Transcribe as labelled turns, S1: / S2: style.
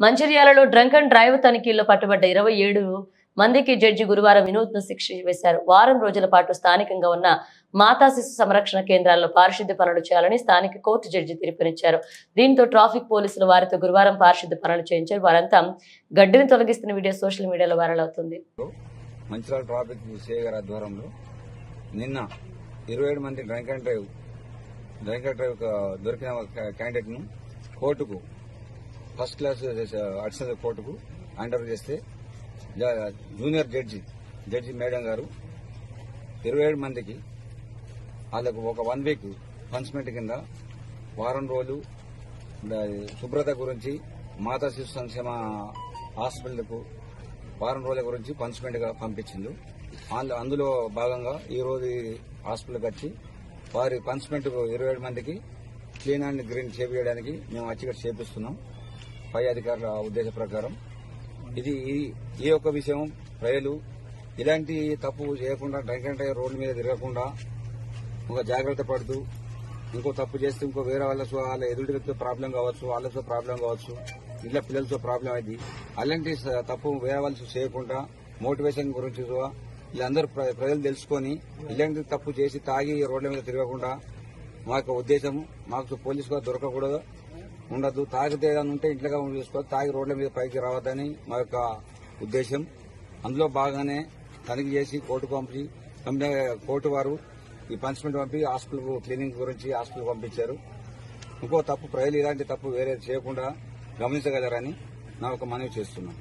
S1: మంచిర్యాలలో drunk and drive తనిఖీల్లో పట్టుబడ్డ ఇరవై ఏడు మందికి జడ్జి గురువారం వినూత్న శిక్ష వేశారు. వారం రోజుల పాటు స్థానికంగా ఉన్న మాతా శిశు సంరక్షణ కేంద్రాల్లో పారిశుద్ధ్య పనులు చేయాలని స్థానిక కోర్టు జడ్జి తీర్పునిచ్చారు. దీంతో ట్రాఫిక్ పోలీసులు వారితో గురువారం పారిశుద్ధ్య పనులు చేయించారు. వారంతా గడ్డిని తొలగిస్తున్న వీడియో సోషల్ మీడియాలో వైరల్ అవుతుంది.
S2: మంచిర్యాల ట్రాఫిక్ సిఐ ఆధ్వర్యంలో నిన్న ఇరవై ఏడు మంది drunk and drive drunk and drive దొరికిన క్యాండిడేట్ను కోర్టుకు ఫస్ట్ క్లాస్ అడిషనల్ కోర్టుకు హ్యాండ్ ఓవర్ చేస్తే జూనియర్ జడ్జి జడ్జి మేడం గారు ఇరవై ఏడు మందికి వాళ్ళకు ఒక వన్ వీక్ పనిష్మెంట్ కింద వారం రోజులు శుభ్రత గురించి మాతా శిశు సంక్షేమ హాస్పిటల్కు వారం రోజుల గురించి పనిష్మెంట్గా పంపించింది అందులో- అందులో భాగంగా ఈరోజు హాస్పిటల్కి వచ్చి వారి పనిష్మెంట్ ఇరవై ఏడు మందికి క్లీన్ అండ్ గ్రీన్ చేపించడానికి మేము వచ్చి ఇక్కడ చేపిస్తున్నాం. పై అధికారుల ఉద్దేశ ప్రకారం ఇది ఈ- ఈ యొక్క విషయం ప్రజలు ఇలాంటి తప్పు చేయకుండా డ్రంక్ అండ్ డ్రైవ్ రోడ్డు మీద తిరగకుండా ఒక జాగ్రత్త పడుతూ ఇంకో తప్పు చేస్తే ఇంకో వేరే వాళ్ళ వాళ్ళ ఎదుటి వ్యక్తితో ప్రాబ్లం కావచ్చు వాళ్ళతో ప్రాబ్లం కావచ్చు ఇంట్లో పిల్లలతో ప్రాబ్లం అయింది. అలాంటి తప్పు వేరే వాళ్ళు చేయకుండా మోటివేషన్ గురించి వీళ్ళందరూ ప్రజలు తెలుసుకొని ఇలాంటి తప్పు చేసి తాగి రోడ్ల మీద తిరగకుండా మా యొక్క ఉద్దేశం మాకు పోలీసు కూడా దొరకకూడదు. ఉండదు తాగితే ఏదైనా ఉంటే ఇంట్లోగా చూసుకో. తాగి రోడ్ల మీద పైకి రావద్దని మా యొక్క ఉద్దేశం. అందులో బాగానే తనిఖీ చేసి కోర్టుకు పంపి కోర్టు వారు ఈ పనిష్మెంట్ పంపి హాస్పిటల్ క్లీనింగ్ గురించి హాస్పిటల్ పంపించారు. ఇంకో తప్పు ప్రజలు ఇలాంటి తప్పు వేరే చేయకుండా గమనించగలరని నా ఒక మనవి చేస్తున్నాను.